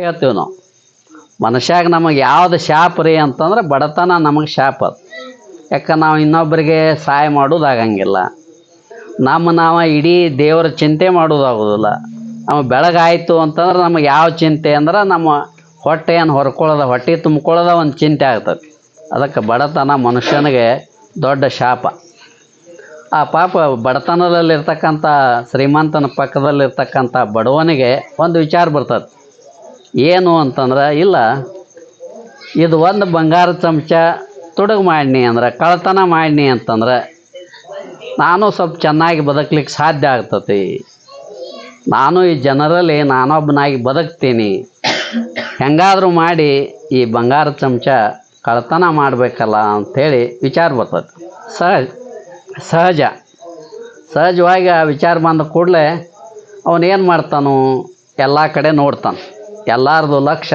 ಹೇಳ್ತೀವಿ ನಾವು. ಮನುಷ್ಯಾಗ ನಮಗೆ ಯಾವ್ದು ಶಾಪ ರೀ ಅಂತಂದ್ರೆ ಬಡತನ ನಮಗೆ ಶಾಪ ಅದು. ಯಾಕೆ ನಾವು ಇನ್ನೊಬ್ಬರಿಗೆ ಸಹಾಯ ಮಾಡೋದಾಗಂಗಿಲ್ಲ ನಮ್ಮ ನಾವು ಇಡೀ ದೇವರ ಚಿಂತೆ ಮಾಡೋದಾಗೋದಿಲ್ಲ ನಮ್ಮ ಬೆಳಗಾಯಿತು ಅಂತಂದ್ರೆ ನಮಗೆ ಯಾವ ಚಿಂತೆ ಅಂದ್ರೆ ನಮ್ಮ ಹೊಟ್ಟೆಯನ್ನು ಹೊರ್ಕೊಳ್ಳೋದ, ಹೊಟ್ಟೆ ತುಂಬ್ಕೊಳ್ಳೋದ ಒಂದು ಚಿಂತೆ ಆಗ್ತದೆ. ಅದಕ್ಕೆ ಬಡತನ ಮನುಷ್ಯನಿಗೆ ದೊಡ್ಡ ಶಾಪ. ಆ ಪಾಪ ಬಡತನದಲ್ಲಿರ್ತಕ್ಕಂಥ ಶ್ರೀಮಂತನ ಪಕ್ಕದಲ್ಲಿರ್ತಕ್ಕಂಥ ಬಡವನಿಗೆ ಒಂದು ವಿಚಾರ ಬರ್ತದೆ. ಏನು ಅಂತಂದ್ರೆ, ಇಲ್ಲ, ಇದು ಒಂದು ಬಂಗಾರ ಚಮಚ ತುಡುಗು ಮಾಡಿನಿ ಅಂದ್ರೆ ಕಳ್ತನ ಮಾಡಿನಿ ಅಂತಂದ್ರೆ, ನಾನು ಸ್ವಲ್ಪ ಚೆನ್ನಾಗಿ ಬದುಕ್ಲಿಕ್ಕೆ ಸಾಧ್ಯ ಆಗ್ತತಿ. ನಾನು ಈ ಜನರಲ್ಲಿ ನಾನೊಬ್ಬನಾಗಿ ಬದುಕ್ತೀನಿ. ಹೆಂಗಾದರೂ ಮಾಡಿ ಈ ಬಂಗಾರ ಚಮಚ ಕಳ್ತನ ಮಾಡಬೇಕಲ್ಲ ಅಂಥೇಳಿ ವಿಚಾರ ಬರ್ತದೆ. ಸಹಜ ಸಹಜ. ಸಹಜವಾಗಿ ಆ ವಿಚಾರ ಬಂದ ಕೂಡಲೇ ಅವನೇನು ಮಾಡ್ತಾನು ಎಲ್ಲ ಕಡೆ ನೋಡ್ತಾನೆ. ಎಲ್ಲಾರ್ದು ಲಕ್ಷ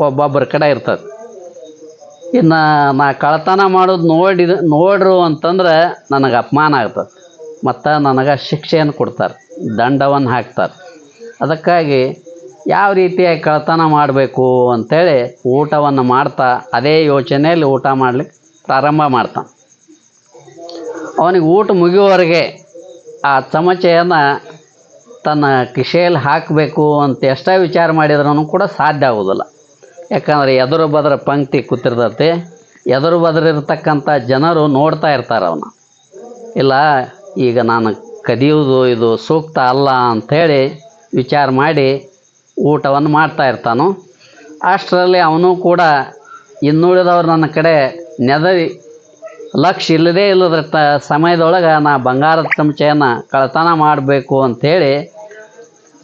ಒಬ್ಬೊಬ್ಬರ ಕಡೆ ಇರ್ತದೆ. ಇನ್ನು ನಾ ಕಳ್ತನ ಮಾಡೋದು ನೋಡಿದ ನೋಡ್ರು ಅಂತಂದ್ರೆ ನನಗೆ ಅಪಮಾನ ಆಗ್ತದೆ. ಮತ್ತು ನನಗೆ ಶಿಕ್ಷೆಯನ್ನು ಕೊಡ್ತಾರೆ, ದಂಡವನ್ನು ಹಾಕ್ತಾರೆ. ಅದಕ್ಕಾಗಿ ಯಾವ ರೀತಿಯಾಗಿ ಕಳ್ತನ ಮಾಡಬೇಕು ಅಂಥೇಳಿ ಊಟವನ್ನು ಮಾಡ್ತಾ, ಅದೇ ಯೋಚನೆಯಲ್ಲಿ ಊಟ ಮಾಡ್ಲಿಕ್ಕೆ ಪ್ರಾರಂಭ ಮಾಡ್ತಾನೆ. ಅವನಿಗೆ ಊಟ ಮುಗಿಯುವವರೆಗೆ ಆ ಚಮಚೆಯನ್ನು ತನ್ನ ಕಿಶೆಯಲ್ಲಿ ಹಾಕಬೇಕು ಅಂತ ಎಷ್ಟೇ ವಿಚಾರ ಮಾಡಿದ್ರೂ ಕೂಡ ಸಾಧ್ಯ ಆಗೋದಿಲ್ಲ. ಯಾಕಂದರೆ ಎದುರು ಬದ್ರ ಪಂಕ್ತಿ ಕೂತಿರ್ತೈತಿ, ಎದುರು ಬದರಿರ್ತಕ್ಕಂಥ ಜನರು ನೋಡ್ತಾ ಇರ್ತಾರೆ ಅವನ. ಇಲ್ಲ, ಈಗ ನಾನು ಕದಿಯೋದು ಇದು ಸೂಕ್ತ ಅಲ್ಲ ಅಂಥೇಳಿ ವಿಚಾರ ಮಾಡಿ ಊಟವನ್ನು ಮಾಡ್ತಾ ಇರ್ತಾನು. ಅಷ್ಟರಲ್ಲಿ ಅವನು ಕೂಡ ಇನ್ನುಳಿದವರು ನನ್ನ ಕಡೆ ನೆದರಿ ಲಕ್ಷ್ಯ ಇಲ್ಲದೇ ಇಲ್ಲದ ತ ಸಮಯದೊಳಗೆ ನಾ ಬಂಗಾರದ ಚಮಚೆಯನ್ನು ಕಳ್ತನ ಮಾಡಬೇಕು ಅಂಥೇಳಿ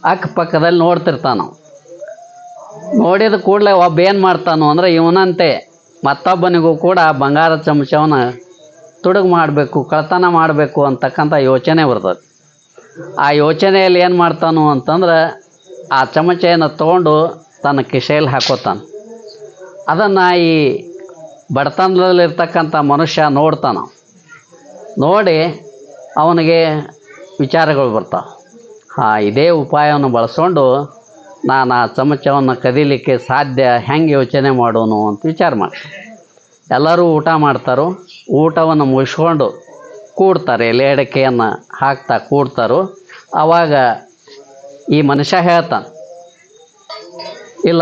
ಅಕ್ಕಪಕ್ಕದಲ್ಲಿ ನೋಡ್ತಿರ್ತಾನು ನೋಡಿದ ಕೂಡಲೇ ಒಬ್ಬ ಏನು ಮಾಡ್ತಾನು ಅಂದ್ರೆ ಇವನಂತೆ ಮತ್ತೊಬ್ಬನಿಗೂ ಕೂಡ ಬಂಗಾರದ ಚಮಚವನ್ನು ತುಡುಗು ಮಾಡಬೇಕು ಕಳ್ತನ ಮಾಡಬೇಕು ಅಂತಕ್ಕಂಥ ಯೋಚನೆ ಬರ್ತದೆ. ಆ ಯೋಚನೆಯಲ್ಲಿ ಏನು ಮಾಡ್ತಾನು ಅಂತಂದ್ರೆ ಆ ಚಮಚೆಯನ್ನು ತೊಗೊಂಡು ತನ್ನ ಕಿಶೆಯಲ್ಲಿ ಹಾಕೋತಾನೆ. ಅದನ್ನು ಈ ಬಡತನದಲ್ಲಿರ್ತಕ್ಕಂಥ ಮನುಷ್ಯ ನೋಡ್ತಾನ. ನೋಡಿ ಅವನಿಗೆ ವಿಚಾರಗಳು ಬರ್ತಾವೆ. ಆ, ಇದೇ ಉಪಾಯವನ್ನು ಬಳಸ್ಕೊಂಡು ನಾನು ಆ ಚಮಚವನ್ನು ಕದೀಲಿಕ್ಕೆ ಸಾಧ್ಯ ಹೆಂಗೆ ಯೋಚನೆ ಮಾಡೋನು ಅಂತ ವಿಚಾರ ಮಾಡಿ ಎಲ್ಲರೂ ಊಟ ಮಾಡ್ತಾರೋ. ಊಟವನ್ನು ಮುಗಿಸ್ಕೊಂಡು ಕೂಡ್ತಾರೆ. ಎಲೆ ಹಾಕ್ತಾ ಕೂಡ್ತಾರೋ. ಆವಾಗ ಈ ಮನುಷ್ಯ ಹೇಳ್ತಾನೆ, ಇಲ್ಲ,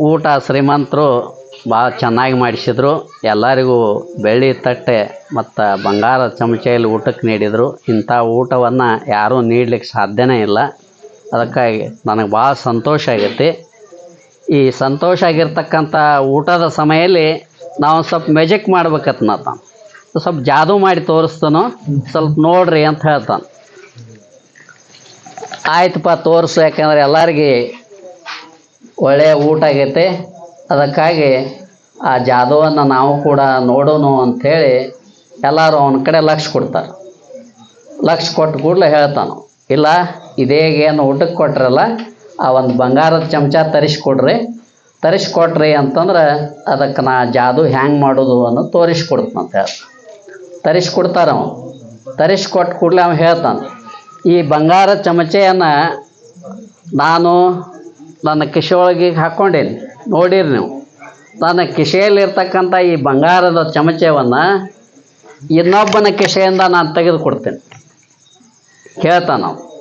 ಊಟ ಶ್ರೀಮಂತರು ಭಾಳ ಚೆನ್ನಾಗಿ ಮಾಡಿಸಿದ್ರು. ಎಲ್ಲರಿಗೂ ಬೆಳ್ಳಿ ತಟ್ಟೆ ಮತ್ತು ಬಂಗಾರ ಚಮಚೆಯಲ್ಲಿ ಊಟಕ್ಕೆ ನೀಡಿದರು. ಇಂಥ ಊಟವನ್ನು ಯಾರೂ ನೀಡ್ಲಿಕ್ಕೆ ಸಾಧ್ಯನೇ ಇಲ್ಲ. ಅದಕ್ಕಾಗಿ ನನಗೆ ಭಾಳ ಸಂತೋಷ ಆಗೈತಿ. ಈ ಸಂತೋಷ ಆಗಿರ್ತಕ್ಕಂಥ ಊಟದ ಸಮಯಲ್ಲಿ ನಾವು ಸ್ವಲ್ಪ ಮೆಜಿಕ್ ಮಾಡ್ಬೇಕತ್ ನಾನು ಸ್ವಲ್ಪ ಜಾದೂ ಮಾಡಿ ತೋರಿಸ್ತಾನು, ಸ್ವಲ್ಪ ನೋಡ್ರಿ ಅಂತ ಹೇಳ್ತಾನೆ. ಆಯ್ತಪ್ಪ ತೋರಿಸು, ಯಾಕಂದ್ರೆ ಎಲ್ಲರಿಗೆ ಒಳ್ಳೆಯ ಊಟ ಆಗೈತೆ. ಅದಕ್ಕಾಗಿ ಆ ಜಾದವನ್ನು ನಾವು ಕೂಡ ನೋಡೋಣ ಅಂಥೇಳಿ ಎಲ್ಲರೂ ಅವನ ಕಡೆ ಲಕ್ಷ ಕೊಡ್ತಾರೆ. ಲಕ್ಷ ಕೊಟ್ಟು ಕೂಡಲೇ ಹೇಳ್ತಾನು, ಇಲ್ಲ ಇದೇಗೇನು ಊಟಕ್ಕೆ ಕೊಟ್ರಲ್ಲ, ಆ ಒಂದು ಬಂಗಾರದ ಚಮಚ ತರಿಸ್ಕೊಡ್ರಿ ತರಿಸ್ಕೊಟ್ರಿ ಅಂತಂದ್ರೆ ಅದಕ್ಕೆ ನಾ ಜಾದು ಹ್ಯಾಂಗೆ ಮಾಡೋದು ಅನ್ನೋದು ತೋರಿಸ್ಕೊಡ್ತಂತ ಹೇಳ್ತಾನೆ. ತರಿಸ್ಕೊಡ್ತಾರ ಅವನು. ತರಿಸ್ಕೊಟ್ಟು ಕೂಡಲೇ ಅವನು ಹೇಳ್ತಾನೆ, ಈ ಬಂಗಾರ ಚಮಚೆಯನ್ನು ನಾನು ನನ್ನ ಕಿಶೆ ಒಳಗೆ ಹಾಕ್ಕೊಂಡೇನಿ ನೋಡಿರಿ ನೀವು. ತನ್ನ ಕಿಶೆಯಲ್ಲಿರ್ತಕ್ಕಂಥ ಈ ಬಂಗಾರದ ಚಮಚವನ್ನು ಇನ್ನೊಬ್ಬನ ಕಿಶೆಯಿಂದ ನಾನು ತೆಗೆದು ಹೇಳ್ತಾನ ನಾವು.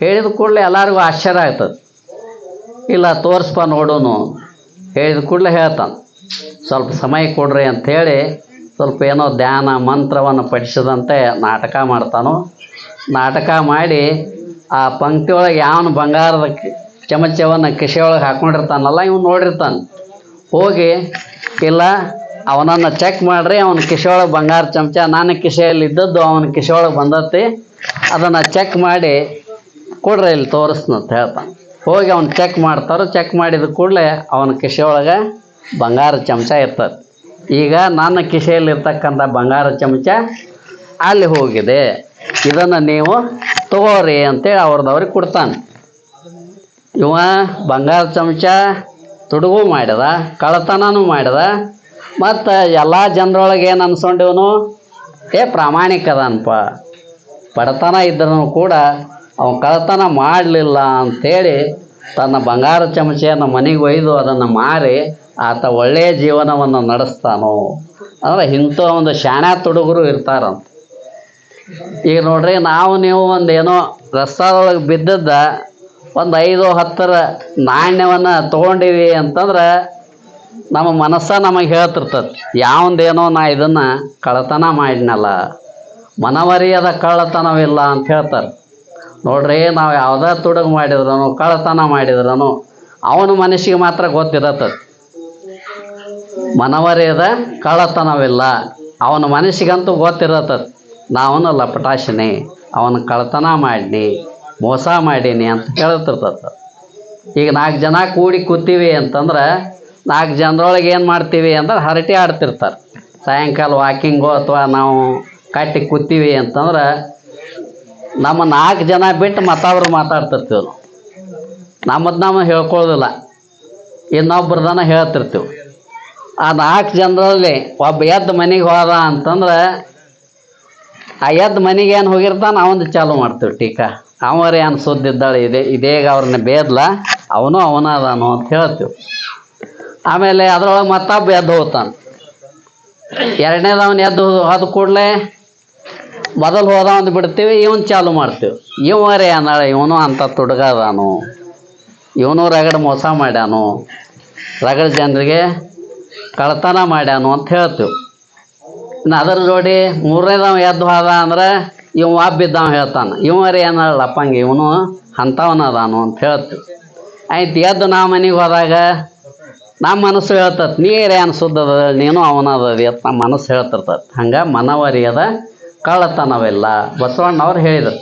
ಹೇಳಿದ ಕೂಡಲೇ ಎಲ್ಲರಿಗೂ ಆಶ್ಚರ್ಯ ಆಗ್ತದೆ. ಇಲ್ಲ, ತೋರಿಸ್ಪ ನೋಡೋನು. ಹೇಳಿದ ಕೂಡಲೇ ಹೇಳ್ತಾನೆ. ಸ್ವಲ್ಪ ಸಮಯ ಕೊಡ್ರಿ ಅಂಥೇಳಿ ಸ್ವಲ್ಪ ಏನೋ ಧ್ಯಾನ ಮಂತ್ರವನ್ನು ಪಠಿಸದಂತೆ ನಾಟಕ ಮಾಡ್ತಾನೋ. ನಾಟಕ ಮಾಡಿ ಆ ಪಂಕ್ತಿಯೊಳಗೆ ಯಾವನು ಬಂಗಾರದ ಚಮಚವನ್ನು ಕಿಶೆ ಒಳಗೆ ಹಾಕ್ಕೊಂಡಿರ್ತಾನಲ್ಲ ಇವ್ನು ನೋಡಿರ್ತಾನೆ. ಹೋಗಿ, ಇಲ್ಲ, ಅವನನ್ನು ಚೆಕ್ ಮಾಡ್ರಿ, ಅವನ ಕಿಶೆ ಒಳಗೆ ಬಂಗಾರ ಚಮಚ, ನಾನು ಕಿಶೆಯಲ್ಲಿ ಇದ್ದದ್ದು ಅವನ ಕಿಶೆ ಒಳಗೆ ಬಂದತಿ. ಅದನ್ನು ಚೆಕ್ ಮಾಡಿ, ಕೊಡ್ರಿ ಇಲ್ಲಿ ತೋರಿಸ್ನಂತ ಹೇಳ್ತಾನೆ. ಹೋಗಿ ಅವ್ನು ಚೆಕ್ ಮಾಡ್ತಾರೆ ಚೆಕ್ ಮಾಡಿದ ಕೂಡಲೇ ಅವನ ಕಿಶೆ ಒಳಗೆ ಬಂಗಾರ ಚಮಚ ಇರ್ತದೆ. ಈಗ ನನ್ನ ಕಿಶೆಯಲ್ಲಿರ್ತಕ್ಕಂಥ ಬಂಗಾರ ಚಮಚ ಅಲ್ಲಿ ಹೋಗಿದೆ. ಇದನ್ನು ನೀವು ತಗೋರಿ ಅಂತೇಳಿ ಅವ್ರದ್ದು ಅವ್ರಿಗೆ ಕೊಡ್ತಾನೆ. ಇವ ಬಂಗಾರ ಚಮಚ ತುಡುಗು ಮಾಡಿದ, ಕಳ್ಳತನನೂ ಮಾಡಿದ, ಮತ್ತು ಎಲ್ಲ ಜನರೊಳಗೆ ಏನು ಅನ್ಸೊಂಡಿವನು ಏ ಪ್ರಾಮಾಣಿಕ ಅದನಪ್ಪ ಬಡತನ ಇದ್ರೂ ಕೂಡ ಅವನು ಕಳ್ಳತನ ಮಾಡಲಿಲ್ಲ ಅಂಥೇಳಿ ತನ್ನ ಬಂಗಾರ ಚಮಚೆಯನ್ನು ಮನೆಗೆ ಒಯ್ದು ಅದನ್ನು ಮಾರಿ ಆತ ಒಳ್ಳೆಯ ಜೀವನವನ್ನು ನಡೆಸ್ತಾನೋ. ಅಂದರೆ ಇಂಥ ಒಂದು ಶಾಣ ತುಡುಗರು ಇರ್ತಾರಂತ. ಈಗ ನೋಡ್ರಿ, ನಾವು ನೀವು ಒಂದು ಏನೋ ರಸ್ತಾದೊಳಗೆ ಬಿದ್ದದ್ದ ಒಂದು ಐದು, ಹತ್ತರ ನಾಣ್ಯವನ್ನು ತೊಗೊಂಡಿವಿ ಅಂತಂದ್ರೆ ನಮ್ಮ ಮನಸ್ಸ ನಮಗೆ ಹೇಳ್ತಿರ್ತದೆ. ಯಾವಂದೇನೋ ನಾ ಇದನ್ನು ಕಳ್ಳತನ ಮಾಡಿನಲ್ಲ ಮನವರಿಯದ ಕಳ್ಳತನವಿಲ್ಲ ಅಂತ ಹೇಳ್ತಾರೆ. ನೋಡ್ರಿ, ನಾವು ಯಾವುದೇ ತುಡುಗು ಮಾಡಿದ್ರೂ ಕಳ್ಳತನ ಮಾಡಿದ್ರೂ ಅವನ ಮನಸ್ಸಿಗೆ ಮಾತ್ರ ಗೊತ್ತಿರತ್ತದ. ಮನವರಿಯದ ಕಳ್ಳತನವಿಲ್ಲ, ಅವನ ಮನಸ್ಸಿಗಂತೂ ಗೊತ್ತಿರತ್ತದ. ನಾವನು ಲಪಟಾಶಿನಿ, ಅವನ ಕಳ್ಳತನ ಮಾಡಿನಿ ಮೋಸ ಮಾಡೀನಿ ಅಂತ ಹೇಳ್ತಿರ್ತದ ಈಗ ನಾಲ್ಕು ಜನ ಕೂಡಿ ಕೂತೀವಿ ಅಂತಂದ್ರೆ ನಾಲ್ಕು ಜನರೊಳಗೆ ಏನು ಮಾಡ್ತೀವಿ ಅಂದ್ರೆ ಹರಟೆ ಆಡ್ತಿರ್ತಾರೆ. ಸಾಯಂಕಾಲ ವಾಕಿಂಗು ಅಥವಾ ನಾವು ಕಟ್ಟಿ ಕೂತೀವಿ ಅಂತಂದ್ರೆ ನಮ್ಮ ನಾಲ್ಕು ಜನ ಬಿಟ್ಟು ಮತ್ತೊಬ್ರು ಮಾತಾಡ್ತಿರ್ತೀವಿ ನಾವು. ನಮ್ಮದು ನಾವು ಹೇಳ್ಕೊಳ್ಳೋದಿಲ್ಲ. ಇನ್ನೊಬ್ರದನ ಹೇಳ್ತಿರ್ತೀವಿ. ಆ ನಾಲ್ಕು ಜನರಲ್ಲಿ ಒಬ್ಬ ಎದ್ದು ಮನೆಗೆ ಹೋದ ಅಂತಂದ್ರೆ ಆ ಎದ್ದು ಮನೆಗೆ ಏನು ಹೋಗಿರ್ತಾನೆ? ಅವಂದು ಚಾಲು ಮಾಡ್ತೀವಿ ಟೀಕಾ. ಅವರೇ ಏನು ಸುದ್ದಿದ್ದಾಳೆ? ಇದೆ ಇದೇಗ ಅವ್ರನ್ನ ಬೇದ್ಲ? ಅವನು ಅವನ ಅದಾನು ಅಂತ ಹೇಳ್ತೀವಿ. ಆಮೇಲೆ ಅದ್ರೊಳಗೆ ಮತ್ತೊಬ್ಬ ಎದ್ದು ಹೋಗ್ತಾನೆ. ಎರಡನೇದವನು ಎದ್ದು ಹೋದ ಕೂಡಲೇ ಮೊದಲು ಹೋದ ಒಂದು ಬಿಡ್ತೀವಿ, ಇವನು ಚಾಲು ಮಾಡ್ತೀವಿ. ಇವರೇ ಅನ್ನಾಳೆ ಇವನು ಅಂತ ತುಡುಗದಾನು. ಇವನು ರಗಡ ಮೋಸ ಮಾಡ್ಯಾನು. ರಗಡ ಜನರಿಗೆ ಕಳತನ ಮಾಡ್ಯಾನು ಅಂತ ಹೇಳ್ತೀವಿ. ಅದರ ಜೋಡಿ ಮೂರನೇದವ ಎದ್ದು ಹೋದ ಅಂದ್ರೆ ಇವ ಬಿದ್ದವ ಹೇಳ್ತಾನೆ. ಇವರೇ ಏನಲ್ಲಪ್ಪಂಗೆ ಇವನು ಅಂಥವನ ಅದಾನು ಅಂತ ಹೇಳ್ತೀವಿ. ಆಯ್ತು, ಎದ್ದು ನಾ ಮನೆಗೆ ಹೋದಾಗ ನಮ್ಮ ಮನಸ್ಸು ಹೇಳ್ತತ್, ನೀರೇ ಅನ್ಸುದ್ದದ ನೀನು ಅವನದದಿ ಅಂತ ನಮ್ಮ ಮನಸ್ಸು ಹೇಳ್ತಿರ್ತದೆ ಹಂಗೆ ಮನವರಿಯದ ಕಳ್ಳತನವಿಲ್ಲ. ಬಸವಣ್ಣವ್ರು ಹೇಳಿದರು,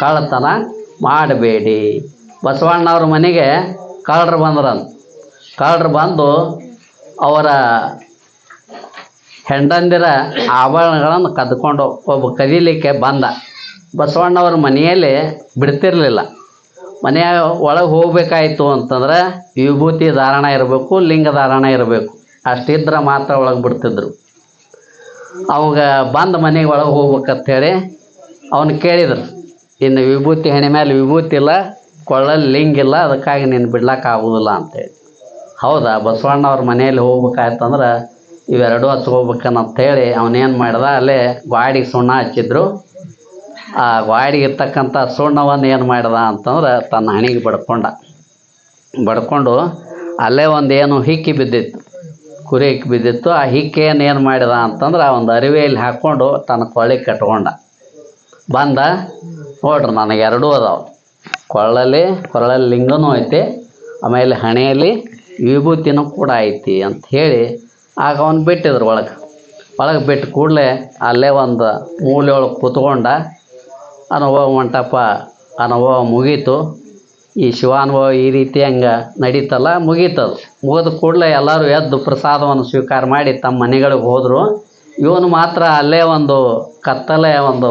ಕಳ್ಳತನ ಮಾಡಬೇಡಿ ಬಸವಣ್ಣವ್ರ ಮನೆಗೆ ಕಳ್ಳರು ಬಂದ್ರಂತ. ಕಳ್ಳರು ಬಂದು ಅವರ ಹೆಂಡಂದಿರ ಆಭರಣಗಳನ್ನು ಕದ್ಕೊಂಡು ಒಬ್ಬ ಕದೀಲಿಕ್ಕೆ ಬಂದ. ಬಸವಣ್ಣವ್ರ ಮನೆಯಲ್ಲಿ ಬಿಡ್ತಿರಲಿಲ್ಲ. ಮನೆಯ ಒಳಗೆ ಹೋಗ್ಬೇಕಾಯ್ತು ಅಂತಂದ್ರೆ ವಿಭೂತಿ ಧಾರಣ ಇರಬೇಕು, ಲಿಂಗ ಧಾರಣ ಇರಬೇಕು. ಅಷ್ಟಿದ್ರೆ ಮಾತ್ರ ಒಳಗೆ ಬಿಡ್ತಿದ್ರು. ಅವಾಗ ಬಂದ ಮನೆಗೆ ಒಳಗೆ ಹೋಗ್ಬೇಕಂತೇಳಿ ಅವನು ಕೇಳಿದ್ರು, ಇನ್ನು ವಿಭೂತಿ ಹೆಣೆ ಮೇಲೆ ವಿಭೂತಿ ಇಲ್ಲ, ಕೊಳ್ಳಲ್ಲಿ ಲಿಂಗ ಇಲ್ಲ, ಅದಕ್ಕಾಗಿ ನೀನು ಬಿಡ್ಲಕ್ಕೆ ಆಗೋದಿಲ್ಲ ಅಂತೇಳಿ. ಹೌದಾ, ಬಸವಣ್ಣವ್ರ ಮನೆಯಲ್ಲಿ ಹೋಗ್ಬೇಕಾಯ್ತಂದ್ರೆ ಇವೆರಡೂ ಹಚ್ಕೋಬೇಕನ್ನಂತೇಳಿ ಅವನೇನು ಮಾಡಿದ? ಅಲ್ಲೇ ಗ್ವಾಡಿಗೆ ಸುಣ್ಣ ಹಚ್ಚಿದ್ರು. ಆ ಗ್ವಾಡಿಗೆ ಇರ್ತಕ್ಕಂಥ ಸುಣ್ಣವನ್ನು ಏನು ಮಾಡಿದ ಅಂತಂದ್ರೆ ತನ್ನ ಹಣೆಗೆ ಬಡ್ಕೊಂಡ. ಬಡ್ಕೊಂಡು ಅಲ್ಲೇ ಒಂದು ಏನು ಹಿಕ್ಕಿ ಬಿದ್ದಿತ್ತು. ಕುರಿ ಹಿಕ್ಕಿ ಬಿದ್ದಿತ್ತು. ಆ ಹಿಕ್ಕೇನು ಏನು ಮಾಡಿದ ಅಂತಂದ್ರೆ ಆ ಒಂದು ಅರಿವೆಯಲ್ಲಿ ಹಾಕ್ಕೊಂಡು ತನ್ನ ಕೊಳ್ಳಿಗೆ ಕಟ್ಕೊಂಡ. ಬಂದ, ನೋಡ್ರಿ ನನಗೆ ಎರಡೂ ಅದಾವೆ. ಕೊಳ್ಳಲ್ಲಿ, ಕೊರಳಲ್ಲಿ ಲಿಂಗನೂ ಐತಿ. ಆಮೇಲೆ ಹಣೆಯಲ್ಲಿ ವಿಭೂತಿನೂ ಕೂಡ ಐತಿ ಅಂತ ಹೇಳಿ ಆಗ ಅವ್ನು ಬಿಟ್ಟಿದ್ರು ಒಳಗೆ. ಒಳಗೆ ಬಿಟ್ಟು ಕೂಡಲೇ ಅಲ್ಲೇ ಒಂದು ಮೂಲೆ ಒಳಗೆ ಕೂತ್ಕೊಂಡ ಅನುಭವ ಮಂಟಪ ಅನುಭವ ಮುಗೀತು. ಈ ಶಿವಾನುಭವ ಈ ರೀತಿ ಹಂಗೆ ನಡೀತಲ್ಲ ಮುಗೀತದು ಮುಗಿದ ಕೂಡಲೇ ಎಲ್ಲರೂ ಎದ್ದು ಪ್ರಸಾದವನ್ನು ಸ್ವೀಕಾರ ಮಾಡಿ ತಮ್ಮ ಮನೆಗಳಿಗೆ ಹೋದರು. ಇವನು ಮಾತ್ರ ಅಲ್ಲೇ ಒಂದು ಕತ್ತಲೆ ಒಂದು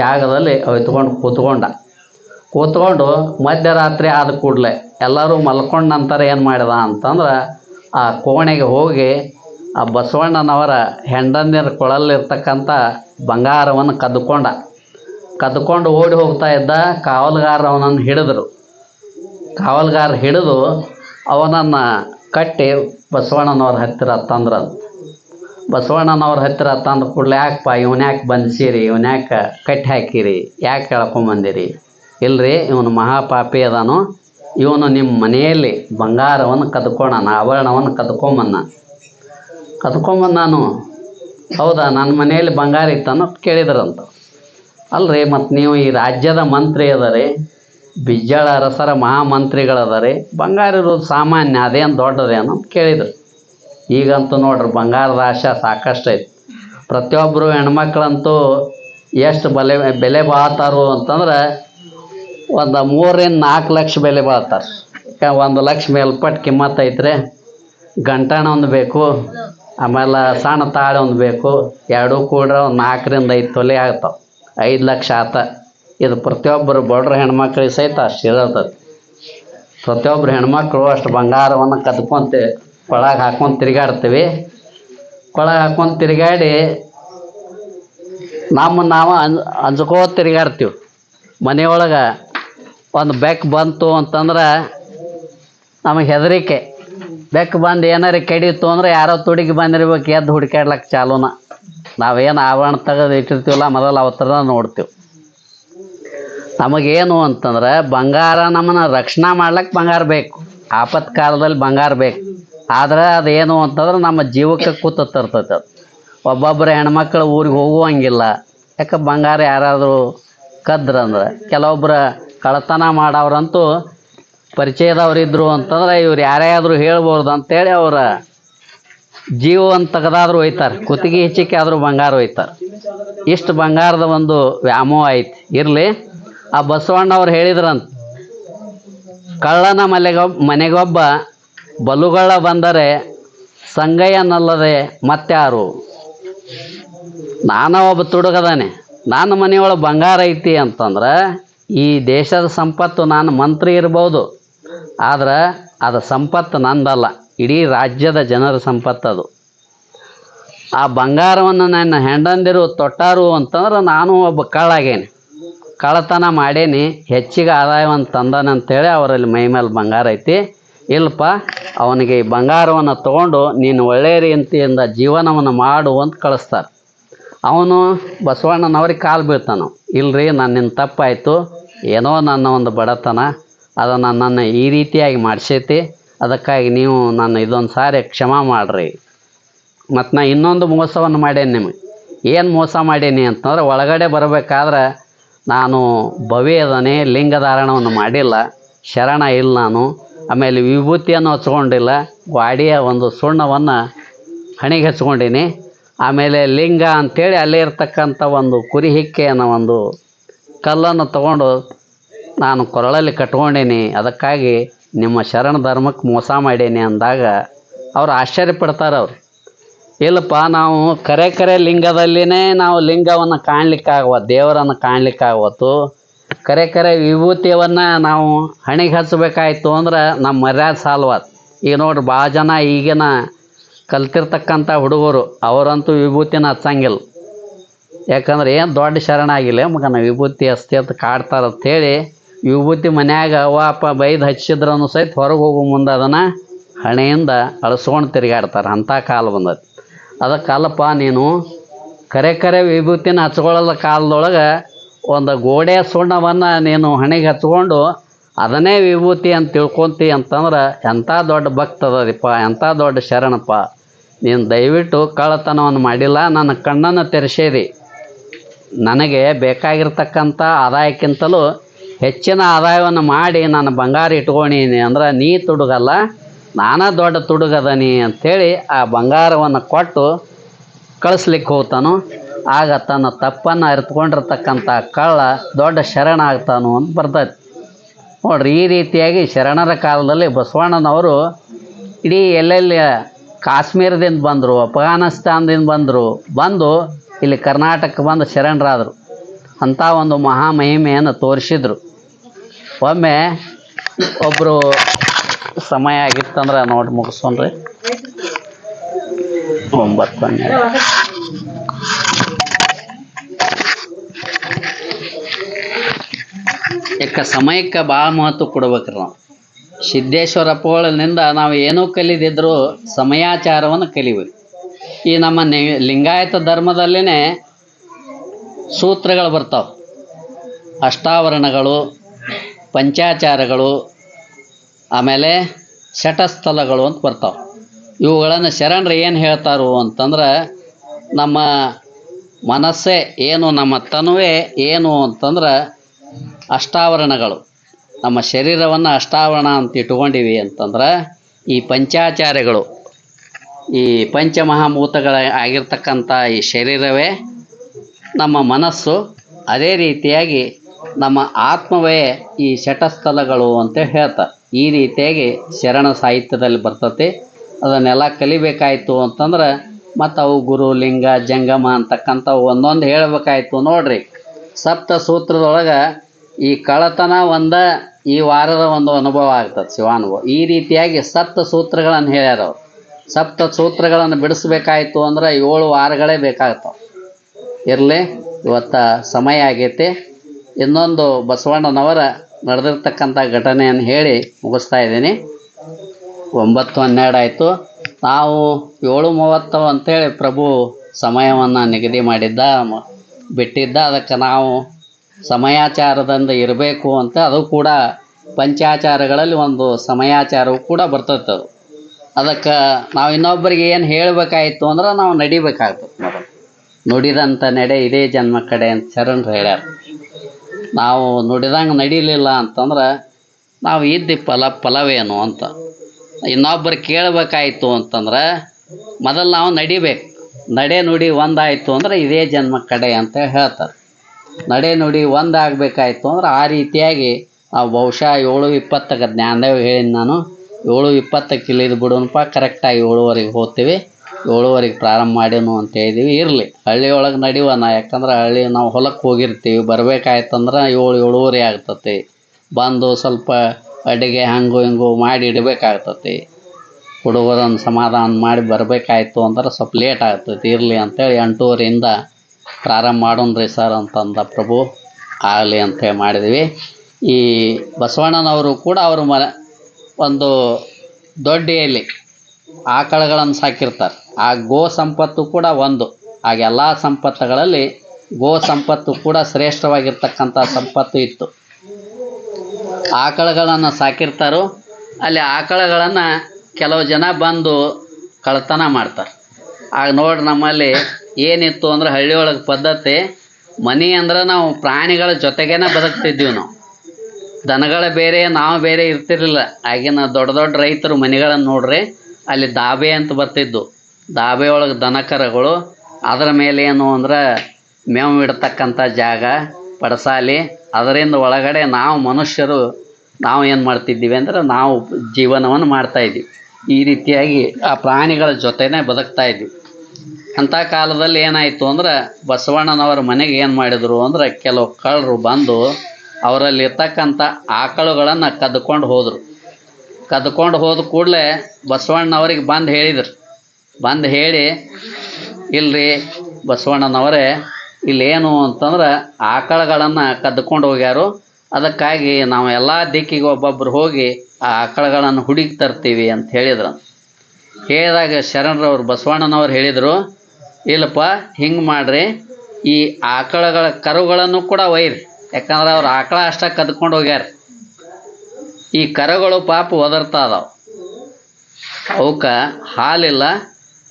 ಜಾಗದಲ್ಲಿ ಎತ್ಕೊಂಡು ಕೂತ್ಕೊಂಡ. ಕೂತ್ಕೊಂಡು ಮಧ್ಯರಾತ್ರಿ ಆದ ಕೂಡಲೇ ಎಲ್ಲರೂ ಮಲ್ಕೊಂಡ ನಂತರ ಏನು ಮಾಡಿದ ಅಂತಂದ್ರೆ ಆ ಕೋಣೆಗೆ ಹೋಗಿ ಆ ಬಸವಣ್ಣನವರ ಹೆಂಡಂದಿರ ಕೊಳಲಿರ್ತಕ್ಕಂಥ ಬಂಗಾರವನ್ನು ಕದ್ದುಕೊಂಡ. ಕದ್ದುಕೊಂಡು ಓಡಿ ಹೋಗ್ತಾ ಇದ್ದ ಕಾವಲುಗಾರ ಅವನನ್ನು ಹಿಡಿದ್ರು. ಕಾವಲುಗಾರ ಹಿಡಿದು ಅವನನ್ನು ಕಟ್ಟಿ ಬಸವಣ್ಣನವ್ರ ಹತ್ತಿರ ತಂದ್ರಂತ ಬಸವಣ್ಣನವ್ರ ಹತ್ತಿರ ತಂದ ಕೂಡಲೇ, ಯಾಕಪ್ಪ, ಇವನ್ ಯಾಕೆ ಬಂಧಿಸಿರಿ ಇವನ್ ಯಾಕೆ ಕಟ್ಟಿ ಹಾಕಿರಿ? ಯಾಕೆ ಕೇಳ್ಕೊಂಬಂದಿರಿ ಇಲ್ರಿ, ಇವನು ಮಹಾಪಾಪಿ ಅದಾನು. ಇವನು ನಿಮ್ಮ ಮನೆಯಲ್ಲಿ ಬಂಗಾರವನ್ನು ಕದ್ಕೊಂಡಾನ ಆಭರಣವನ್ನು ಕದ್ಕೊಂಬನ್ನ ಕದ್ಕೊಂಬಂದಾನು ಹೌದಾ, ನನ್ನ ಮನೆಯಲ್ಲಿ ಬಂಗಾರ ಇತ್ತನ್ನೋ ಕೇಳಿದ್ರಂತ. ಅಲ್ರಿ ಮತ್ತು ನೀವು ಈ ರಾಜ್ಯದ ಮಂತ್ರಿ ಅದರಿ, ಬಿಜ್ಜಳ ಅರಸರ ಮಹಾಮಂತ್ರಿಗಳದರಿ, ಬಂಗಾರ ಇರೋದು ಸಾಮಾನ್ಯ, ಅದೇನು ದೊಡ್ಡದೇನು ಅಂತ ಕೇಳಿದರು. ಈಗಂತೂ ನೋಡ್ರಿ, ಬಂಗಾರದ ಆಶೆ ಸಾಕಷ್ಟು ಐತಿ. ಪ್ರತಿಯೊಬ್ಬರು ಹೆಣ್ಮಕ್ಳಂತೂ ಎಷ್ಟು ಬೆಲೆ ಬೆಲೆ ಬಾಳ್ತಾರು ಅಂತಂದ್ರೆ, ಒಂದು ಮೂರಿಂದ ನಾಲ್ಕು ಲಕ್ಷ ಬೆಲೆ ಬಾಳ್ತಾರೆ. ಒಂದು ಲಕ್ಷ ಮೇಲ್ಪಟ್ಟು ಕಿಮ್ಮತ್ತು ಐತ್ರಿ. ಗಂಟಣ ಒಂದು ಬೇಕು. ಆಮೇಲೆ ಸಣ್ಣ ತಾಳೆ ಒಂದು ಬೇಕು. ಎರಡೂ ಕೂಡ ಒಂದು ನಾಲ್ಕರಿಂದ ಐದು ತೊಲೆ ಆಗ್ತಾವೆ. ಐದು ಲಕ್ಷ ಆತ. ಇದು ಪ್ರತಿಯೊಬ್ಬರು ಬಡ್ರ ಹೆಣ್ಮಕ್ಳಿಗೆ ಸಹಿತ ಅಷ್ಟು ಇರತ್ತದ ಪ್ರತಿಯೊಬ್ಬರು ಹೆಣ್ಮಕ್ಳು ಅಷ್ಟು ಬಂಗಾರವನ್ನು ಕದ್ಕೊಂತ ಕೊಳಗೆ ಹಾಕೊಂಡು ತಿರುಗಾಡ್ತೀವಿ. ಕೊಳಗೆ ಹಾಕ್ಕೊಂಡು ತಿರುಗಾಡಿ ನಮ್ಮ ನಾವು ಅಂಜ್ ಅಂಜ್ಕೋ ತಿರುಗಾಡ್ತೀವಿ. ಮನೆಯೊಳಗೆ ಒಂದು ಬೆಕ್ ಬಂತು ಅಂತಂದ್ರೆ ನಮಗೆ ಹೆದರಿಕೆ. ಬೆಕ್ಕು ಬಂದು ಏನಾರ ಕೆಡಿತ್ತು ಅಂದ್ರೆ ಯಾರೋ ತುಡಿಗೆ ಬಂದಿರ್ಬೇಕು, ಎದ್ದು ಹುಡ್ಕ್ಯಾಡ್ಲಕ್ಕೆ ಚಾಲೂನ. ನಾವೇನು ಆವರಣ ತೆಗೆದು ಇಟ್ಟಿರ್ತೀವಲ್ಲ, ಮೊದಲು ಅವತ್ತರ ನೋಡ್ತೀವಿ. ನಮಗೇನು ಅಂತಂದ್ರೆ, ಬಂಗಾರ ನಮ್ಮನ್ನ ರಕ್ಷಣೆ ಮಾಡ್ಲಕ್ಕೆ ಬಂಗಾರ ಬೇಕು. ಆಪತ್ ಕಾಲದಲ್ಲಿ ಬಂಗಾರ ಬೇಕು. ಆದ್ರೆ ಅದೇನು ಅಂತಂದ್ರೆ ನಮ್ಮ ಜೀವಕ್ಕೆ ಕೂತ ತರ್ತೈತೆ ಅದು. ಒಬ್ಬೊಬ್ಬರು ಹೆಣ್ಮಕ್ಳು ಊರಿಗೆ ಹೋಗುವಂಗಿಲ್ಲ. ಯಾಕೆ ಬಂಗಾರ ಯಾರಾದರೂ ಕದ್ರಂದ್ರೆ ಕೆಲವೊಬ್ಬರ ಕಳ್ಳತನ ಮಾಡೋರಂತೂ ಪರಿಚಯದವ್ರು ಅಂತಂದ್ರೆ ಇವ್ರು ಯಾರೇ ಆದರೂ ಹೇಳ್ಬೋದು ಅಂತೇಳಿ ಅವರ ಜೀವವನ್ನು ತೆಗೆದಾದ್ರೂ ಒಯ್ತಾರೆ ಕುತ್ತಿಗೆ ಹೆಚ್ಚಿಗೆ ಆದರೂ ಬಂಗಾರ ಒಯ್ತಾರೆ ಇಷ್ಟು ಬಂಗಾರದ ಒಂದು ವ್ಯಾಮೋಹ ಐತಿ. ಇರಲಿ, ಆ ಬಸವಣ್ಣವ್ರು ಹೇಳಿದ್ರಂತ, ಕಳ್ಳನ ಮಲೆಗೊಬ್, ಮನೆಗೊಬ್ಬ ಬಲುಗಳ ಬಂದರೆ ಸಂಗಯ್ಯನಲ್ಲದೆ ಮತ್ತಾರು ನಾನು ಒಬ್ಬ ತುಡುಗದಾನೆ. ನನ್ನ ಮನೆಯೊಳಗೆ ಬಂಗಾರ ಐತಿ ಅಂತಂದ್ರೆ ಈ ದೇಶದ ಸಂಪತ್ತು ನಾನು ಮಂತ್ರಿ ಇರ್ಬೋದು. ಆದ್ರೆ ಅದು ಸಂಪತ್ತು ನಂದಲ್ಲ. ಇಡೀ ರಾಜ್ಯದ ಜನರ ಸಂಪತ್ತು ಅದು. ಆ ಬಂಗಾರವನ್ನು ನನ್ನ ಹೆಂಡಂದಿರು ತೊಟ್ಟಾರು ಅಂತಂದ್ರೆ ನಾನು ಒಬ್ಬ ಕಳ್ಳಾಗೇನೆ. ಕಳ್ಳತನ ಮಾಡೇನಿ, ಹೆಚ್ಚಿಗೆ ಆದಾಯವನ್ನು ತಂದಾನೆ ಅಂತೇಳಿ ಅವರಲ್ಲಿ ಮೈ ಮೇಲೆ ಬಂಗಾರ ಐತಿ. ಇಲ್ಲಪ್ಪ, ಅವನಿಗೆ ಈ ಬಂಗಾರವನ್ನು ತಗೊಂಡು ನೀನು ಒಳ್ಳೆಯ ರೀತಿಯಿಂದ ಜೀವನವನ್ನು ಮಾಡು ಅಂತ ಕಳಿಸ್ತಾರೆ. ಅವನು ಬಸವಣ್ಣನವ್ರಿಗೆ ಕಾಲು ಬೀಳ್ತಾನು, ಇಲ್ರಿ ನನ್ನಿಂದ ತಪ್ಪಾಯಿತು, ಏನೋ ನನ್ನ ಒಂದು ಬಡತನ ಅದು ನನ್ನನ್ನು ಈ ರೀತಿಯಾಗಿ ಮಾಡಿಸೈತಿ. ಅದಕ್ಕಾಗಿ ನೀವು ನನ್ನ ಇದೊಂದು ಸಾರಿ ಕ್ಷಮಾ ಮಾಡಿರಿ. ಮತ್ತು ನಾ ಇನ್ನೊಂದು ಮೋಸವನ್ನು ಮಾಡೇನಿ ನಿಮಗೆ. ಏನು ಮೋಸ ಮಾಡೀನಿ ಅಂತಂದ್ರೆ ಒಳಗಡೆ ಬರಬೇಕಾದ್ರೆ ನಾನು ಭವ್ಯದನೆ ಲಿಂಗ ಲಿಂಗಧಾರಣವನ್ನು ಮಾಡಿಲ್ಲ. ಶರಣ ಇಲ್ಲ ನಾನು. ಆಮೇಲೆ ವಿಭೂತಿಯನ್ನು ಹಚ್ಕೊಂಡಿಲ್ಲ. ಗ್ವಾಡಿಯ ಒಂದು ಸುಣ್ಣವನ್ನು ಹಣೆಗೆ ಹಚ್ಕೊಂಡೀನಿ ಆಮೇಲೆ ಲಿಂಗ ಅಂಥೇಳಿ ಅಲ್ಲೇ ಇರ್ತಕ್ಕಂಥ ಒಂದು ಕುರಿ ಹಿಕ್ಕೆ ಅನ್ನೋ ಒಂದು ಕಲ್ಲನ್ನು ತಗೊಂಡು ನಾನು ಕೊರಳಲ್ಲಿ ಕಟ್ಕೊಂಡೇನಿ. ಅದಕ್ಕಾಗಿ ನಿಮ್ಮ ಶರಣ ಧರ್ಮಕ್ಕೆ ಮೋಸ ಮಾಡೇನಿ ಅಂದಾಗ ಅವ್ರು ಆಶ್ಚರ್ಯ ಪಡ್ತಾರೆ ಅವ್ರು. ಇಲ್ಲಪ್ಪ, ನಾವು ಕರೆ ಕರೆ ಲಿಂಗದಲ್ಲಿನೇ ನಾವು ಲಿಂಗವನ್ನು ಕಾಣಲಿಕ್ಕಾಗುವ ದೇವರನ್ನು ಕಾಣಲಿಕ್ಕಾಗುವತ್ತು ಕರೆ ಕರೆ ವಿಭೂತಿಯನ್ನು ನಾವು ಹಣೆಗೆ ಹಚ್ಚಬೇಕಾಯ್ತು ಅಂದ್ರೆ ನಮ್ಮ ಮರ್ಯಾದ ಸಾಲ್ವಾದ. ಈಗ ನೋಡ್ರಿ, ಭಾಳ ಜನ ಈಗಿನ ಕಲ್ತಿರ್ತಕ್ಕಂಥ ಹುಡುಗರು, ಅವರಂತೂ ವಿಭೂತಿನ ಹಚ್ಚಂಗಿಲ್ಲ. ಯಾಕಂದ್ರೆ ಏನು ದೊಡ್ಡ ಶರಣ ಆಗಿಲ್ಲ, ಮಗನ ವಿಭೂತಿ ಅಸ್ತಿ ಅಂತ ಕಾಡ್ತಾರೆ ಅಂತೇಳಿ ವಿಭೂತಿ ಮನ್ಯಾಗ ವಾಪ ಅಪ್ಪ ಬೈದು ಹಚ್ಚಿದ್ರೂ ಸಹಿತ ಹೊರಗೆ ಹೋಗೋ ಮುಂದೆ ಅದನ್ನು ಹಣೆಯಿಂದ ಅಳಿಸ್ಕೊಂಡು ತಿರುಗಾಡ್ತಾರೆ. ಅಂಥ ಕಾಲ ಬಂದೈತಿ ಅದಕ್ಕಲ್ಲಪ್ಪ ನೀನು ಕರೆ ಕರೆ ವಿಭೂತಿನ ಹಚ್ಕೊಳ್ಳೋದ ಕಾಲದೊಳಗೆ ಒಂದು ಗೋಡೆ ಸುಣ್ಣವನ್ನು ನೀನು ಹಣೆಗೆ ಹಚ್ಕೊಂಡು ಅದನ್ನೇ ವಿಭೂತಿ ಅಂತ ತಿಳ್ಕೊಂತಿ ಅಂತಂದ್ರೆ ಎಂಥ ದೊಡ್ಡ ಭಕ್ತ ಅದದಿಪ್ಪ ಎಂಥ ದೊಡ್ಡ ಶರಣಪ್ಪ. ನೀನು ದಯವಿಟ್ಟು ಕಳ್ಳತನವನ್ನು ಮಾಡಿಲ್ಲ, ನನ್ನ ಕಣ್ಣನ್ನು ತೆರೆಸೇರಿ ನನಗೆ ಬೇಕಾಗಿರ್ತಕ್ಕಂಥ ಆದಾಯಕ್ಕಿಂತಲೂ ಹೆಚ್ಚಿನ ಆದಾಯವನ್ನು ಮಾಡಿ ನಾನು ಬಂಗಾರ ಇಟ್ಕೊಂಡೀನಿ ಅಂದ್ರೆ ನೀ ತುಡುಗಲ್ಲ, ನಾನಾ ದೊಡ್ಡ ತುಡುಗದನಿ ಅಂಥೇಳಿ ಆ ಬಂಗಾರವನ್ನು ಕೊಟ್ಟು ಕಳಿಸ್ಲಿಕ್ಕೆ ಹೋಗ್ತಾನು. ಆಗ ತನ್ನ ತಪ್ಪನ್ನು ಅರಿತುಕೊಂಡಿರ್ತಕ್ಕಂಥ ಕಳ್ಳ ದೊಡ್ಡ ಶರಣ ಆಗ್ತಾನು ಅಂತ ಬರ್ತೈತಿ. ನೋಡ್ರಿ, ಈ ರೀತಿಯಾಗಿ ಶರಣರ ಕಾಲದಲ್ಲಿ ಬಸವಣ್ಣನವರು ಇಡೀ ಎಲ್ಲೆಲ್ಲಿ ಕಾಶ್ಮೀರದಿಂದ ಬಂದರು, ಅಫ್ಘಾನಿಸ್ತಾನದಿಂದ ಬಂದರು, ಬಂದು ಇಲ್ಲಿ ಕರ್ನಾಟಕಕ್ಕೆ ಬಂದು ಶರಣರಾದರು. ಅಂಥ ಒಂದು ಮಹಾ ಮಹಿಮೆಯನ್ನು ತೋರಿಸಿದ್ರು. ಒಮ್ಮೆ ಒಬ್ಬರು ಸಮಯ ಆಗಿತ್ತಂದ್ರೆ ನೋಡಿ ಮುಗಿಸೋಣ್ರಿ ಒಂಬತ್ತು ಸಮಯಕ್ಕೆ ಭಾಳ ಮಹತ್ವ ಕೊಡ್ಬೇಕ್ರಿ ನಾವು. ಸಿದ್ದೇಶ್ವರ ಪೋಳಿನಿಂದ ನಾವು ಏನೂ ಕಲಿದಿದ್ರು ಸಮಯಾಚಾರವನ್ನು ಕಲಿಬೇಕು. ಈ ನಮ್ಮ ನಿ- ಲಿಂಗಾಯತ ಧರ್ಮದಲ್ಲಿನೇ ಸೂತ್ರಗಳು ಬರ್ತಾವೆ. ಅಷ್ಟಾವರಣಗಳು ಪಂಚಾಚಾರಗಳು, ಆಮೇಲೆ ಶಟಸ್ಥಲಗಳು ಅಂತ ಬರ್ತಾವೆ. ಇವುಗಳನ್ನು ಶರಣರು ಏನು ಹೇಳ್ತಾರೋ ಅಂತಂದ್ರೆ, ನಮ್ಮ ಮನಸ್ಸೇ ಏನು, ನಮ್ಮ ತನುವೇ ಏನು ಅಂತಂದ್ರೆ ಅಷ್ಟಾವರಣಗಳು. ನಮ್ಮ ಶರೀರವನ್ನು ಅಷ್ಟಾವರಣ ಅಂತ ಇಟ್ಕೊಂಡಿವಿ ಅಂತಂದ್ರೆ, ಈ ಪಂಚಾಚಾರ್ಯಗಳು ಈ ಪಂಚಮಹಾಭೂತಗಳ ಆಗಿರ್ತಕ್ಕಂಥ ಈ ಶರೀರವೇ ನಮ್ಮ ಮನಸ್ಸು ಅದೇ ರೀತಿಯಾಗಿ ನಮ್ಮ ಆತ್ಮವೇ ಈ ಶಟಸ್ಥಲಗಳು ಅಂತ ಹೇಳ್ತಾರೆ. ಈ ರೀತಿಯಾಗಿ ಶರಣ ಸಾಹಿತ್ಯದಲ್ಲಿ ಬರ್ತತಿ ಅದನ್ನೆಲ್ಲ ಕಲಿಬೇಕಾಯ್ತು ಅಂತಂದ್ರೆ ಮತ್ತು ಅವು ಗುರು, ಲಿಂಗ, ಜಂಗಮ ಅಂತಕ್ಕಂಥವು ಒಂದೊಂದು ಹೇಳ್ಬೇಕಾಯ್ತು ನೋಡ್ರಿ. ಸಪ್ತ ಸೂತ್ರದೊಳಗೆ ಈ ಕಳತನ ಒಂದ, ಈ ವಾರದ ಒಂದು ಅನುಭವ ಆಗ್ತದೆ ಶಿವಾನುಭವ. ಈ ರೀತಿಯಾಗಿ ಸಪ್ತ ಸೂತ್ರಗಳನ್ನು ಹೇಳ್ಯಾರ ಸಪ್ತ ಸೂತ್ರಗಳನ್ನು ಬಿಡಿಸ್ಬೇಕಾಯ್ತು ಅಂದ್ರೆ ಏಳು ವಾರಗಳೇ ಬೇಕಾಗ್ತವೆ. ಇರಲಿ, ಇವತ್ತು ಸಮಯ ಆಗೈತಿ. ಇನ್ನೊಂದು ಬಸವಣ್ಣನವರ ನಡೆದಿರ್ತಕ್ಕಂಥ ಘಟನೆಯನ್ನು ಹೇಳಿ ಮುಗಿಸ್ತಾ ಇದ್ದೀನಿ. ಒಂಬತ್ತು ಹನ್ನೆರಡು ಆಯಿತು. ನಾವು ಏಳು ಮೂವತ್ತು ಅಂತೇಳಿ ಪ್ರಭು ಸಮಯವನ್ನು ನಿಗದಿ ಮಾಡಿದ್ದ ಬಿಟ್ಟಿದ್ದ, ಅದಕ್ಕೆ ನಾವು ಸಮಯಾಚಾರದಿಂದ ಇರಬೇಕು ಅಂತ ಅದು ಕೂಡ ಪಂಚಾಚಾರಗಳಲ್ಲಿ ಒಂದು ಸಮಯಾಚಾರವು ಕೂಡ ಬರ್ತೈತೆ ಅದು. ಅದಕ್ಕೆ ನಾವು ಇನ್ನೊಬ್ಬರಿಗೆ ಏನು ಹೇಳಬೇಕಾಯಿತು ಅಂದ್ರೆ ನಾವು ನಡಿಬೇಕಾಗ್ತದೆ ಮೊದಲು ನುಡಿದಂಥ ನಡೆ ಇದೇ ಜನ್ಮ ಕಡೆ ಅಂತ ಶರಣರು ಹೇಳ್ಯಾರ. ನಾವು ನುಡಿದಂಗೆ ನಡಿಲಿಲ್ಲ ಅಂತಂದ್ರೆ ನಾವು ಇದ್ದಿ ಫಲ, ಫಲವೇನು ಅಂತ. ಇನ್ನೊಬ್ಬರು ಕೇಳಬೇಕಾಯ್ತು ಅಂತಂದ್ರೆ ಮೊದಲು ನಾವು ನಡಿಬೇಕು. ನಡೆ ನುಡಿ ಒಂದಾಯಿತು ಅಂದ್ರೆ ಇದೇ ಜನ್ಮ ಕಡೆ ಅಂತ ಹೇಳ್ತಾರೆ. ನಡೆ ನುಡಿ ಒಂದಾಗಬೇಕಾಯ್ತು ಅಂದ್ರೆ ಆ ರೀತಿಯಾಗಿ ನಾವು ಬಹುಶಃ ಏಳು ಇಪ್ಪತ್ತಕ್ಕೆ ಜ್ಞಾನದೇವ್ ಹೇಳಿನಿ ನಾನು. ಏಳು ಇಪ್ಪತ್ತಕ್ಕೆ ಇಳಿದು ಬಿಡೋಣಪ್ಪ ಕರೆಕ್ಟಾಗಿ ಏಳುವರೆಗೆ ಹೋಗ್ತೀವಿ. ಏಳುವರೆಗೆ ಪ್ರಾರಂಭ ಮಾಡೇನು ಅಂತ ಹೇಳಿದೀವಿ. ಇರಲಿ. ಹಳ್ಳಿ ಒಳಗೆ ನಡಿವನ ಯಾಕಂದ್ರೆ ಹಳ್ಳಿ ನಾವು ಹೊಲಕ್ಕೆ ಹೋಗಿರ್ತೀವಿ. ಬರ್ಬೇಕಾಯ್ತಂದ್ರೆ ಏಳು, ಏಳುವರೆ ಆಗ್ತತಿ. ಬಂದು ಸ್ವಲ್ಪ ಅಡುಗೆ ಹಂಗು ಹಿಂಗು ಮಾಡಿ ಇಡಬೇಕಾಗ್ತತಿ. ಹುಡುಗರನ್ನು ಸಮಾಧಾನ ಮಾಡಿ ಬರಬೇಕಾಯ್ತು ಅಂದ್ರೆ ಸ್ವಲ್ಪ ಲೇಟ್ ಆಗ್ತೈತಿ. ಇರಲಿ ಅಂತೇಳಿ ಎಂಟೂವರೆಯಿಂದ ಪ್ರಾರಂಭ ಮಾಡೋಣ್ರಿ ಸರ್ ಅಂತಂದ ಪ್ರಭು. ಆಗಲಿ ಅಂತೇಳಿ ಮಾಡಿದ್ವಿ. ಈ ಬಸವಣ್ಣನವರು ಕೂಡ ಅವರು ಮನೆ ಒಂದು ದೊಡ್ಡಿಯಲ್ಲಿ ಆಕಳುಗಳನ್ನು ಸಾಕಿರ್ತಾರೆ. ಆ ಗೋ ಸಂಪತ್ತು ಕೂಡ ಒಂದು. ಆಗ ಎಲ್ಲ ಸಂಪತ್ತುಗಳಲ್ಲಿ ಗೋ ಸಂಪತ್ತು ಕೂಡ ಶ್ರೇಷ್ಠವಾಗಿರ್ತಕ್ಕಂಥ ಸಂಪತ್ತು ಇತ್ತು. ಆಕಳುಗಳನ್ನು ಸಾಕಿರ್ತಾರೋ, ಅಲ್ಲಿ ಆಕಳುಗಳನ್ನು ಕೆಲವು ಜನ ಬಂದು ಕಳ್ತನ ಮಾಡ್ತಾರೆ. ಆಗ ನೋಡಿ ನಮ್ಮಲ್ಲಿ ಏನಿತ್ತು ಅಂದ್ರೆ ಹಳ್ಳಿ ಒಳಗೆ ಪದ್ಧತಿ, ಮನೆ ಅಂದ್ರೆ ನಾವು ಪ್ರಾಣಿಗಳ ಜೊತೆಗೇನೆ ಬದುಕ್ತಿದ್ವಿ ನಾವು. ದನಗಳ ಬೇರೆ, ನಾವು ಬೇರೆ ಇರ್ತಿರಲಿಲ್ಲ. ಆಗಿನ ದೊಡ್ಡ ದೊಡ್ಡ ರೈತರು ಮನೆಗಳನ್ನು ನೋಡ್ರಿ, ಅಲ್ಲಿ ದಾಬೆ ಅಂತ ಬರ್ತಿದ್ದು. ದಾಬೆ ಒಳಗೆ ದನ ಕರುಗಳು, ಅದರ ಮೇಲೆ ಏನು ಅಂದ್ರೆ ಮೇವು ಇಡತಕ್ಕಂಥ ಜಾಗ, ಪಡಸಾಲಿ, ಅದರಿಂದ ಒಳಗಡೆ ನಾವು ಮನುಷ್ಯರು ನಾವು ಏನು ಮಾಡ್ತಿದ್ದೀವಿ ಅಂದ್ರೆ ನಾವು ಜೀವನವನ್ನು ಮಾಡ್ತಾ ಇದ್ದೀವಿ. ಈ ರೀತಿಯಾಗಿ ಆ ಪ್ರಾಣಿಗಳ ಜೊತೆನೇ ಬದುಕ್ತಾ ಇದ್ವಿ ಅಂಥ ಕಾಲದಲ್ಲಿ ಏನಾಯಿತು ಅಂದ್ರೆ ಬಸವಣ್ಣನವರ ಮನೆಗೆ ಏನು ಮಾಡಿದರು ಅಂದ್ರೆ ಕೆಲವು ಕಳ್ಳರು ಬಂದು ಅವರಲ್ಲಿರ್ತಕ್ಕಂಥ ಆಕಳುಗಳನ್ನು ಕದ್ಕೊಂಡು ಹೋದರು. ಕದ್ಕೊಂಡು ಹೋದ ಕೂಡಲೇ ಬಸವಣ್ಣನವ್ರಿಗೆ ಬಂದು ಹೇಳಿದ್ರು. ಬಂದು ಹೇಳಿ, ಇಲ್ರಿ ಬಸವಣ್ಣನವರೇ, ಇಲ್ಲೇನು ಅಂತಂದ್ರೆ ಆಕಳುಗಳನ್ನು ಕದ್ಕೊಂಡು ಹೋಗ್ಯಾರು. ಅದಕ್ಕಾಗಿ ನಾವು ಎಲ್ಲ ದಿಕ್ಕಿಗೆ ಒಬ್ಬೊಬ್ರು ಹೋಗಿ ಆ ಆಕಳುಗಳನ್ನು ಹುಡುಕಿ ತರ್ತೀವಿ ಅಂತ ಹೇಳಿದ್ರು. ಹೇಳಿದಾಗ ಶರಣರವ್ರು ಬಸವಣ್ಣನವ್ರು ಹೇಳಿದರು, ಇಲ್ಲಪ್ಪ, ಹಿಂಗೆ ಮಾಡ್ರಿ. ಈ ಆಕಳುಗಳ ಕರುಗಳನ್ನು ಕೂಡ ಒಯ್ರಿ. ಯಾಕಂದ್ರೆ ಅವ್ರು ಆಕಳ ಅಷ್ಟ ಕದ್ಕೊಂಡು ಹೋಗ್ಯಾರ. ಈ ಕರುಗಳು ಪಾಪ ಒದರ್ತಾ ಅದಾವ. ಅವಕ್ಕೆ ಹಾಲಿಲ್ಲ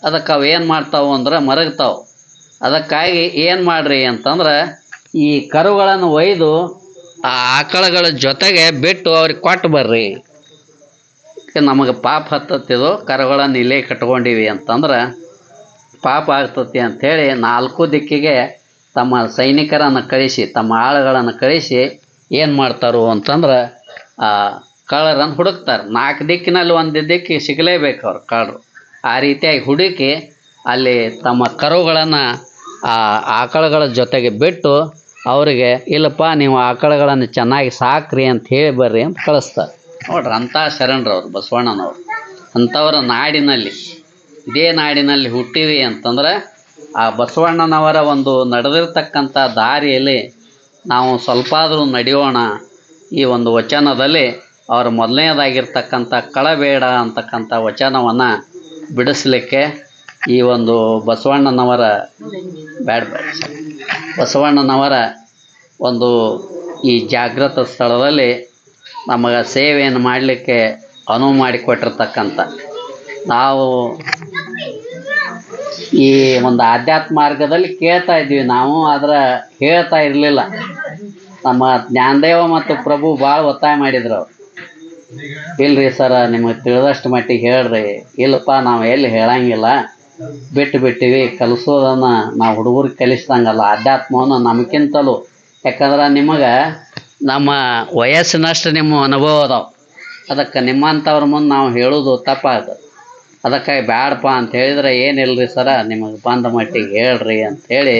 ಅದಕ್ಕೆ ಅವು ಏನು ಮಾಡ್ತಾವು ಅಂದ್ರೆ ಮರಗ್ತಾವೆ. ಅದಕ್ಕಾಗಿ ಏನು ಮಾಡ್ರಿ ಅಂತಂದ್ರೆ ಈ ಕರುಗಳನ್ನು ಒಯ್ದು ಆ ಆಕಳುಗಳ ಜೊತೆಗೆ ಬಿಟ್ಟು ಅವ್ರಿಗೆ ಕೊಟ್ಟು ಬರ್ರಿ. ನಮಗೆ ಪಾಪ ಹತ್ತತ್ತಿದು ಕರುಗಳನ್ನು ಇಲ್ಲೇ ಕಟ್ಕೊಂಡಿವಿ ಅಂತಂದ್ರೆ ಪಾಪ ಆಗ್ತತಿ ಅಂಥೇಳಿ ನಾಲ್ಕು ದಿಕ್ಕಿಗೆ ತಮ್ಮ ಸೈನಿಕರನ್ನು ಕಳಿಸಿ, ತಮ್ಮ ಆಳುಗಳನ್ನು ಕಳಿಸಿ ಏನು ಮಾಡ್ತಾರೋ ಅಂತಂದ್ರೆ ಆ ಕಳ್ಳರನ್ನು ಹುಡುಕ್ತಾರೆ. ನಾಲ್ಕು ದಿಕ್ಕಿನಲ್ಲಿ ಒಂದು ದಿಕ್ಕಿಗೆ ಸಿಗಲೇಬೇಕು ಅವ್ರು ಕಳ್ಳರು. ಆ ರೀತಿಯಾಗಿ ಹುಡುಕಿ ಅಲ್ಲಿ ತಮ್ಮ ಕರುಗಳನ್ನು ಆ ಆಕಳುಗಳ ಜೊತೆಗೆ ಬಿಟ್ಟು ಅವರಿಗೆ, ಇಲ್ಲಪ್ಪ, ನೀವು ಆಕಳುಗಳನ್ನು ಚೆನ್ನಾಗಿ ಸಾಕ್ರಿ ಅಂತ ಹೇಳಿ ಬರ್ರಿ ಅಂತ ಕಳಿಸ್ತಾರೆ. ನೋಡ್ರಿ, ಅಂಥ ಶರಣರವ್ರು ಬಸವಣ್ಣನವ್ರು. ಅಂಥವರ ನಾಡಿನಲ್ಲಿ, ಇದೇ ನಾಡಿನಲ್ಲಿ ಹುಟ್ಟಿವಿ ಅಂತಂದ್ರೆ ಆ ಬಸವಣ್ಣನವರ ಒಂದು ನಡೆದಿರ್ತಕ್ಕಂಥ ದಾರಿಯಲ್ಲಿ ನಾವು ಸ್ವಲ್ಪ ಆದರೂ ನಡೆಯೋಣ. ಈ ಒಂದು ವಚನದಲ್ಲಿ ಅವರು ಮೊದಲನೇದಾಗಿರ್ತಕ್ಕಂಥ ಕಳಬೇಡ ಅಂತಕ್ಕಂಥ ವಚನವನ್ನು ಬಿಡಿಸ್ಲಿಕ್ಕೆ ಈ ಒಂದು ಬಸವಣ್ಣನವರ ಬ್ಯಾಡ್ ಬಸವಣ್ಣನವರ ಒಂದು ಈ ಜಾಗೃತ ಸ್ಥಳದಲ್ಲಿ ನಮಗೆ ಸೇವೆಯನ್ನು ಮಾಡಲಿಕ್ಕೆ ಅನುವು ಮಾಡಿಕೊಟ್ಟಿರ್ತಕ್ಕಂಥ. ನಾವು ಈ ಒಂದು ಆಧ್ಯಾತ್ಮ ಮಾರ್ಗದಲ್ಲಿ ಕೇಳ್ತಾ ಇದ್ವಿ ನಾವು ಆದ್ರೆ ಹೇಳ್ತಾ ಇರಲಿಲ್ಲ. ನಮ್ಮ ಜ್ಞಾನದೇವ ಮತ್ತು ಪ್ರಭು ಭಾಳ ಒತ್ತಾಯ ಮಾಡಿದ್ರು ಇಲ್ರಿ ಸರ, ನಿಮಗೆ ತಿಳಿದಷ್ಟು ಮಟ್ಟಿಗೆ ಹೇಳ್ರಿ. ಇಲ್ಲಪ್ಪ, ನಾವು ಎಲ್ಲಿ ಹೇಳಂಗಿಲ್ಲ. ಬಿಟ್ಟು ಬಿಟ್ಟಿವಿ, ಕಲಿಸೋದನ್ನ ನಾವು ಹುಡುಗರಿಗೆ ಕಲಿಸ್ದಂಗಲ್ಲ. ಅಧ್ಯಾತ್ಮವನ್ನು ನಮಗಿಂತಲೂ ಯಾಕಂದ್ರೆ ನಿಮಗೆ ನಮ್ಮ ವಯಸ್ಸಿನಷ್ಟು ನಿಮ್ಮ ಅನುಭವ ಅದಾವೆ. ಅದಕ್ಕೆ ನಿಮ್ಮಂಥವ್ರ ಮುಂದೆ ನಾವು ಹೇಳೋದು ತಪ್ಪಾಗ್ತದೆ ಅದಕ್ಕಾಗಿ ಬ್ಯಾಡಪ್ಪ ಅಂತ ಹೇಳಿದ್ರೆ ಏನಿಲ್ರಿ ಸರ, ನಿಮಗೆ ಬಂದ ಮಟ್ಟಿಗೆ ಹೇಳ್ರಿ ಹೇಳಿ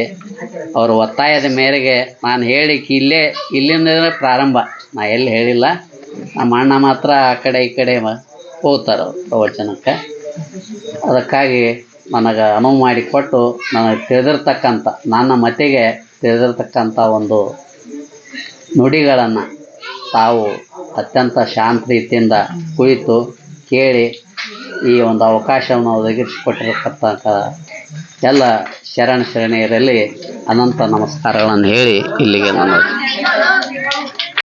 ಅವ್ರ ಒತ್ತಾಯದ ಮೇರೆಗೆ ನಾನು ಹೇಳಿಕ್ಕೆ ಇಲ್ಲೇ ಇಲ್ಲಿಂದ ಪ್ರಾರಂಭ. ನಾ ಎಲ್ಲಿ ಹೇಳಿಲ್ಲ. ನಮ್ಮ ಅಣ್ಣ ಮಾತ್ರ ಆ ಕಡೆ ಈ ಕಡೆ ಹೋಗ್ತಾರೆ ಪ್ರವಚನಕ್ಕೆ. ಅದಕ್ಕಾಗಿ ನನಗೆ ಅನುವು ಮಾಡಿಕೊಟ್ಟು ನನಗೆ ತಿಳಿದಿರ್ತಕ್ಕಂಥ, ನನ್ನ ಮತಿಗೆ ತಿಳಿದಿರ್ತಕ್ಕಂಥ ಒಂದು ನುಡಿಗಳನ್ನು ತಾವು ಅತ್ಯಂತ ಶಾಂತ ರೀತಿಯಿಂದ ಕುಳಿತು ಕೇಳಿ ಈ ಒಂದು ಅವಕಾಶವನ್ನು ಒದಗಿಸಿಕೊಟ್ಟಿರತಕ್ಕಂಥ ಎಲ್ಲ ಶರಣ ಶರಣೆಯರಲ್ಲಿ ಅನಂತ ನಮಸ್ಕಾರಗಳನ್ನು ಹೇಳಿ ಇಲ್ಲಿಗೆ ನಾನು